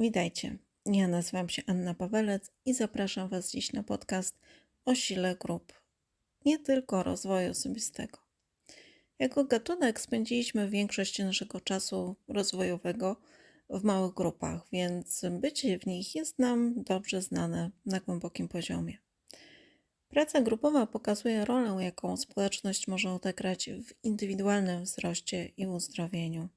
Witajcie. Ja nazywam się Anna Pawelec i zapraszam Was dziś na podcast o sile grup, nie tylko rozwoju osobistego. Jako gatunek spędziliśmy większość naszego czasu rozwojowego w małych grupach, więc bycie w nich jest nam dobrze znane na głębokim poziomie. Praca grupowa pokazuje rolę, jaką społeczność może odegrać w indywidualnym wzroście i uzdrowieniu.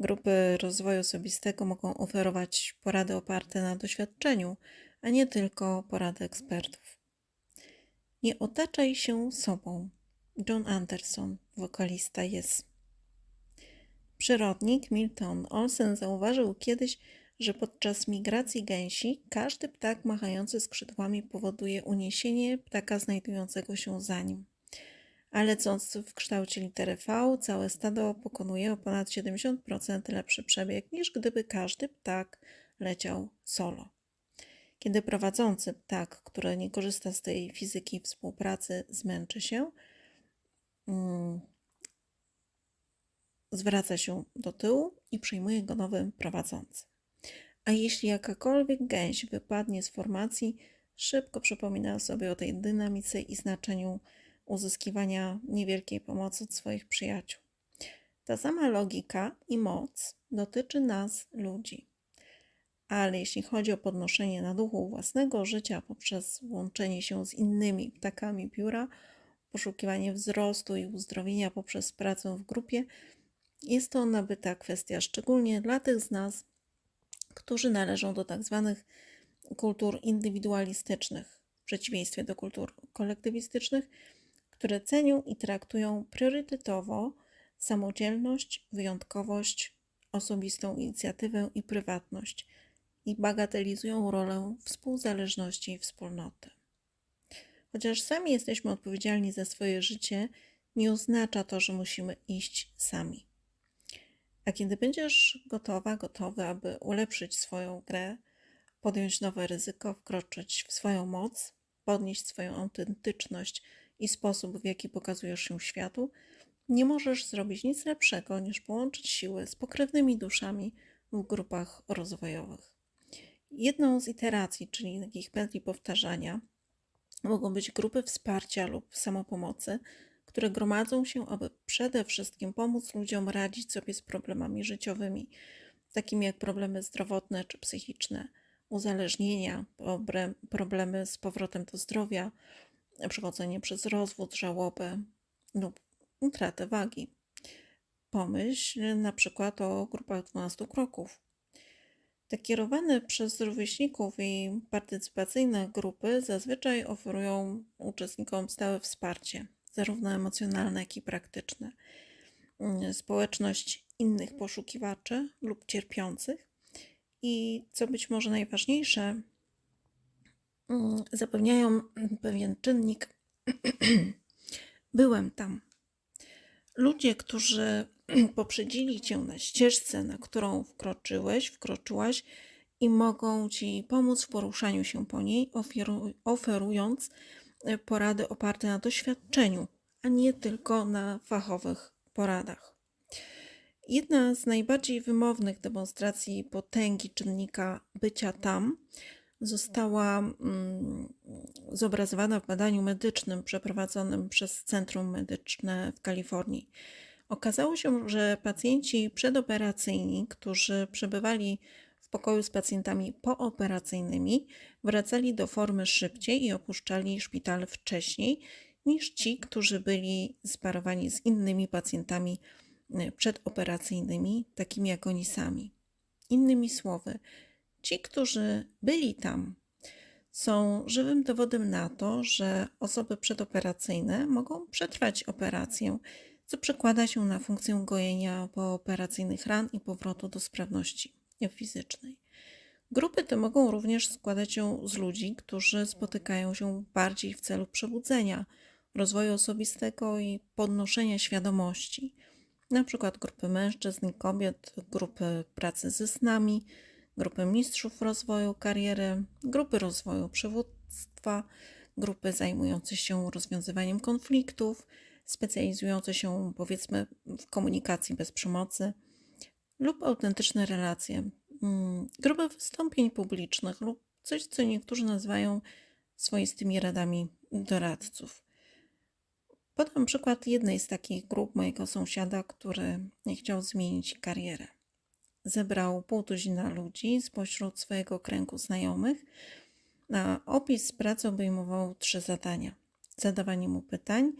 Grupy rozwoju osobistego mogą oferować porady oparte na doświadczeniu, a nie tylko porady ekspertów. Nie otaczaj się sobą. John Anderson, wokalista Yes. Przyrodnik Milton Olsen zauważył kiedyś, że podczas migracji gęsi każdy ptak machający skrzydłami powoduje uniesienie ptaka znajdującego się za nim a lecąc w kształcie litery V, całe stado pokonuje o ponad 70% lepszy przebieg niż gdyby każdy ptak leciał solo. Kiedy prowadzący ptak, który nie korzysta z tej fizyki współpracy, zmęczy się, mm, zwraca się do tyłu i przyjmuje go nowy prowadzący. A jeśli jakakolwiek gęś wypadnie z formacji, szybko przypomina sobie o tej dynamice i znaczeniu uzyskiwania niewielkiej pomocy od swoich przyjaciół. Ta sama logika i moc dotyczy nas, ludzi. Ale jeśli chodzi o podnoszenie na duchu własnego życia poprzez łączenie się z innymi ptakami pióra, poszukiwanie wzrostu i uzdrowienia poprzez pracę w grupie, jest to nabyta kwestia, szczególnie dla tych z nas, którzy należą do tak zwanych kultur indywidualistycznych, w przeciwieństwie do kultur kolektywistycznych, które cenią i traktują priorytetowo samodzielność, wyjątkowość, osobistą inicjatywę i prywatność i bagatelizują rolę współzależności i wspólnoty. Chociaż sami jesteśmy odpowiedzialni za swoje życie, nie oznacza to, że musimy iść sami. A kiedy będziesz gotowa, gotowy, aby ulepszyć swoją grę, podjąć nowe ryzyko, wkroczyć w swoją moc, podnieść swoją autentyczność i sposób, w jaki pokazujesz się światu, nie możesz zrobić nic lepszego niż połączyć siły z pokrewnymi duszami w grupach rozwojowych. Jedną z iteracji, czyli takich pętli powtarzania, mogą być grupy wsparcia lub samopomocy, które gromadzą się, aby przede wszystkim pomóc ludziom radzić sobie z problemami życiowymi, takimi jak problemy zdrowotne czy psychiczne, uzależnienia, problemy z powrotem do zdrowia, przechodzenie przez rozwód, żałobę lub utratę wagi. Pomyśl na przykład o grupach 12 kroków. Te kierowane przez rówieśników i partycypacyjne grupy zazwyczaj oferują uczestnikom stałe wsparcie, zarówno emocjonalne, jak i praktyczne. Społeczność innych poszukiwaczy lub cierpiących i, co być może najważniejsze, zapewniają pewien czynnik. Byłem tam. Ludzie, którzy poprzedzili cię na ścieżce, na którą wkroczyłeś, wkroczyłaś i mogą ci pomóc w poruszaniu się po niej, oferując e, porady oparte na doświadczeniu, a nie tylko na fachowych poradach. Jedna z najbardziej wymownych demonstracji potęgi czynnika bycia tam została mm, zobrazowana w badaniu medycznym przeprowadzonym przez Centrum Medyczne w Kalifornii. Okazało się, że pacjenci przedoperacyjni, którzy przebywali w pokoju z pacjentami pooperacyjnymi, wracali do formy szybciej i opuszczali szpital wcześniej niż ci, którzy byli sparowani z innymi pacjentami y, przedoperacyjnymi, takimi jak oni sami. Innymi słowy, Ci, którzy byli tam, są żywym dowodem na to, że osoby przedoperacyjne mogą przetrwać operację, co przekłada się na funkcję gojenia pooperacyjnych ran i powrotu do sprawności fizycznej. Grupy te mogą również składać się z ludzi, którzy spotykają się bardziej w celu przebudzenia, rozwoju osobistego i podnoszenia świadomości, na przykład grupy mężczyzn i kobiet, grupy pracy ze snami, grupy mistrzów rozwoju kariery, grupy rozwoju przywództwa, grupy zajmujące się rozwiązywaniem konfliktów, specjalizujące się powiedzmy w komunikacji bez przemocy lub autentyczne relacje, mm, grupy wystąpień publicznych lub coś, co niektórzy nazywają swoistymi radami doradców. Podam przykład jednej z takich grup mojego sąsiada, który chciał zmienić karierę. Zebrał pół tuzina ludzi spośród swojego kręgu znajomych. Na opis pracy obejmował trzy zadania: zadawanie mu pytań,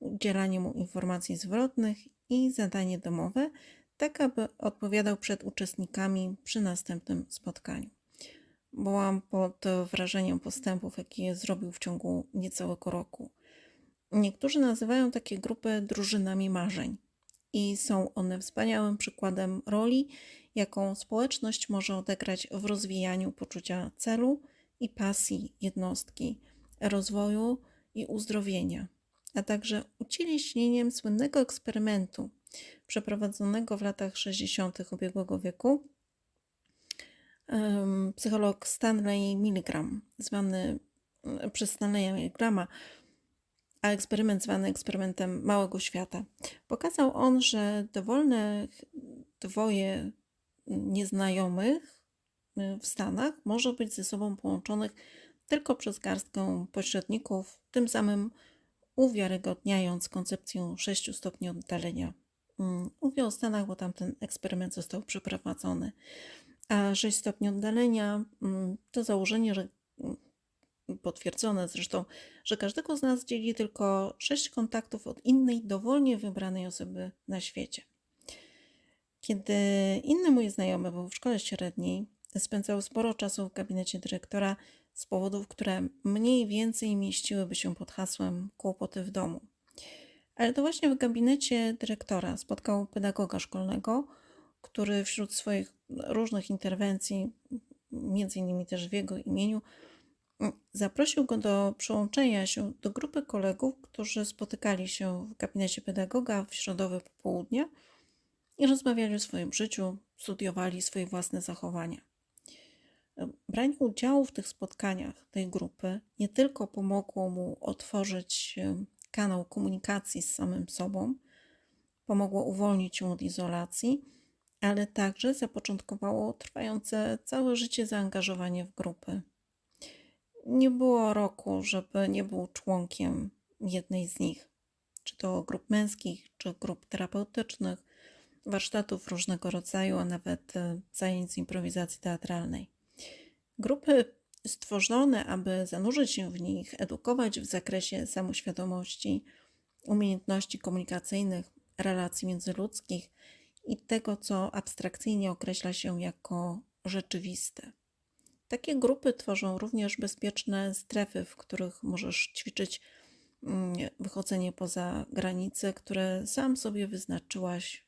udzielanie mu informacji zwrotnych i zadanie domowe, tak aby odpowiadał przed uczestnikami przy następnym spotkaniu. Byłam pod wrażeniem postępów, jakie zrobił w ciągu niecałego roku. Niektórzy nazywają takie grupy drużynami marzeń i są one wspaniałym przykładem roli, jaką społeczność może odegrać w rozwijaniu poczucia celu i pasji jednostki, rozwoju i uzdrowienia, a także ucieleśnieniem słynnego eksperymentu przeprowadzonego w latach 60. ubiegłego wieku. Psycholog Stanley Milgram, zwany przez Stanleya Milgrama, a eksperyment zwany eksperymentem Małego Świata. Pokazał on, że dowolne dwoje nieznajomych y, w Stanach może być ze sobą połączonych tylko przez garstkę pośredników, tym samym uwiarygodniając koncepcję 6 stopni oddalenia. Mm, mówię o Stanach, bo tam ten eksperyment został przeprowadzony. A 6 stopni oddalenia mm, to założenie, że potwierdzone zresztą, że każdego z nas dzieli tylko 6 kontaktów od innej, dowolnie wybranej osoby na świecie. Kiedy inny mój znajomy był w szkole średniej, spędzał sporo czasu w gabinecie dyrektora z powodów, które mniej więcej mieściłyby się pod hasłem kłopoty w domu. Ale to właśnie w gabinecie dyrektora spotkał pedagoga szkolnego, który wśród swoich różnych interwencji, między innymi też w jego imieniu, zaprosił go do przyłączenia się do grupy kolegów, którzy spotykali się w gabinecie pedagoga w środowe popołudnie i rozmawiali o swoim życiu, studiowali swoje własne zachowania. Branie udziału w tych spotkaniach tej grupy nie tylko pomogło mu otworzyć kanał komunikacji z samym sobą, pomogło uwolnić się od izolacji, ale także zapoczątkowało trwające całe życie zaangażowanie w grupy. Nie było roku, żeby nie był członkiem jednej z nich, czy to grup męskich, czy grup terapeutycznych, warsztatów różnego rodzaju, a nawet e, zajęć z improwizacji teatralnej. Grupy stworzone, aby zanurzyć się w nich, edukować w zakresie samoświadomości, umiejętności komunikacyjnych, relacji międzyludzkich i tego, co abstrakcyjnie określa się jako rzeczywiste. Takie grupy tworzą również bezpieczne strefy, w których możesz ćwiczyć mm, wychodzenie poza granice, które sam sobie wyznaczyłaś,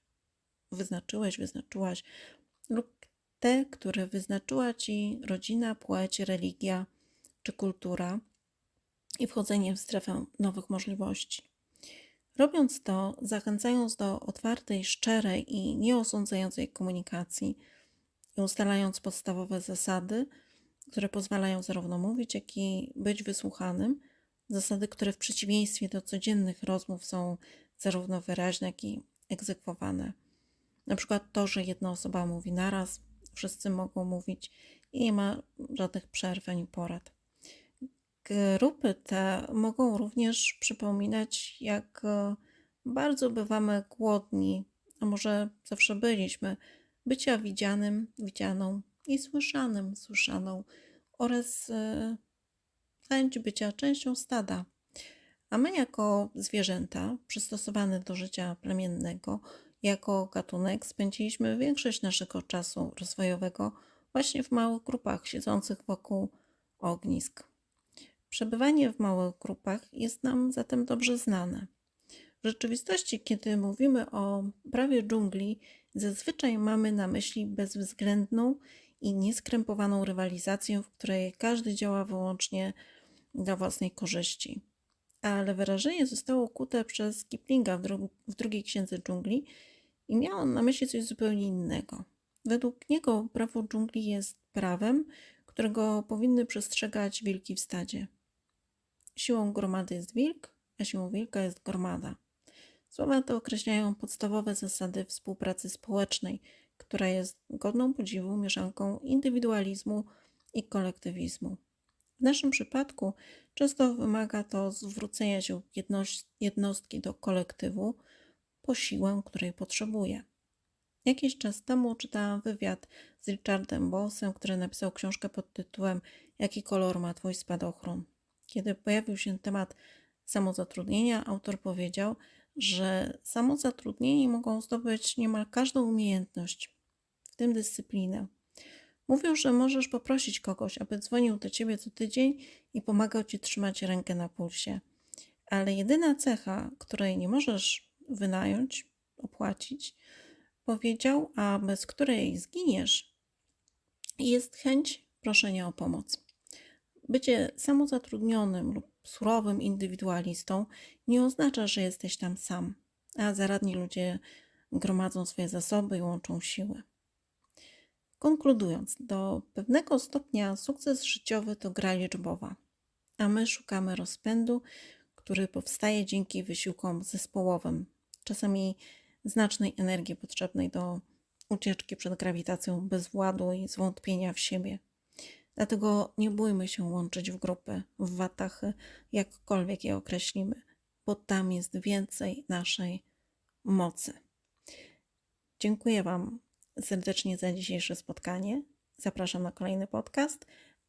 wyznaczyłeś, wyznaczyłaś, lub te, które wyznaczyła ci rodzina, płeć, religia czy kultura i wchodzenie w strefę nowych możliwości. Robiąc to, zachęcając do otwartej, szczerej i nieosądzającej komunikacji i ustalając podstawowe zasady, które pozwalają zarówno mówić, jak i być wysłuchanym, zasady, które w przeciwieństwie do codziennych rozmów są zarówno wyraźne, jak i egzekwowane. Na przykład to, że jedna osoba mówi naraz, wszyscy mogą mówić i nie ma żadnych przerw ani porad. Grupy te mogą również przypominać, jak e, bardzo bywamy głodni, a może zawsze byliśmy, bycia widzianym, widzianą i słyszanym, słyszaną oraz e, chęć bycia częścią stada. A my, jako zwierzęta przystosowane do życia plemiennego, jako gatunek spędziliśmy większość naszego czasu rozwojowego właśnie w małych grupach siedzących wokół ognisk. Przebywanie w małych grupach jest nam zatem dobrze znane. W rzeczywistości, kiedy mówimy o prawie dżungli, zazwyczaj mamy na myśli bezwzględną i nieskrępowaną rywalizację, w której każdy działa wyłącznie dla własnej korzyści. Ale wyrażenie zostało ukute przez Kiplinga w, dru w drugiej księdze dżungli i miał on na myśli coś zupełnie innego. Według niego prawo dżungli jest prawem, którego powinny przestrzegać wilki w stadzie. Siłą gromady jest wilk, a siłą wilka jest gromada. Słowa te określają podstawowe zasady współpracy społecznej, która jest godną podziwu mieszanką indywidualizmu i kolektywizmu. W naszym przypadku często wymaga to zwrócenia się jednostki do kolektywu po siłę, której potrzebuje. Jakiś czas temu czytałam wywiad z Richardem Bossem, który napisał książkę pod tytułem Jaki kolor ma twój spadochron? Kiedy pojawił się temat samozatrudnienia, autor powiedział, że samozatrudnieni mogą zdobyć niemal każdą umiejętność, w tym dyscyplinę. Mówią, że możesz poprosić kogoś, aby dzwonił do ciebie co tydzień i pomagał ci trzymać rękę na pulsie. Ale jedyna cecha, której nie możesz wynająć, opłacić, powiedział, a bez której zginiesz, jest chęć proszenia o pomoc. Bycie samozatrudnionym lub surowym indywidualistą nie oznacza, że jesteś tam sam, a zaradni ludzie gromadzą swoje zasoby i łączą siły. Konkludując, do pewnego stopnia sukces życiowy to gra liczbowa, a my szukamy rozpędu, który powstaje dzięki wysiłkom zespołowym, czasami znacznej energii potrzebnej do ucieczki przed grawitacją bezwładu i zwątpienia w siebie. Dlatego nie bójmy się łączyć w grupy, w watachy, jakkolwiek je określimy, bo tam jest więcej naszej mocy. Dziękuję Wam serdecznie za dzisiejsze spotkanie. Zapraszam na kolejny podcast.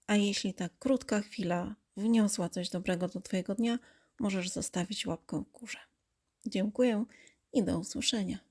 A jeśli ta krótka chwila wniosła coś dobrego do Twojego dnia, możesz zostawić łapkę w górze. Dziękuję i do usłyszenia.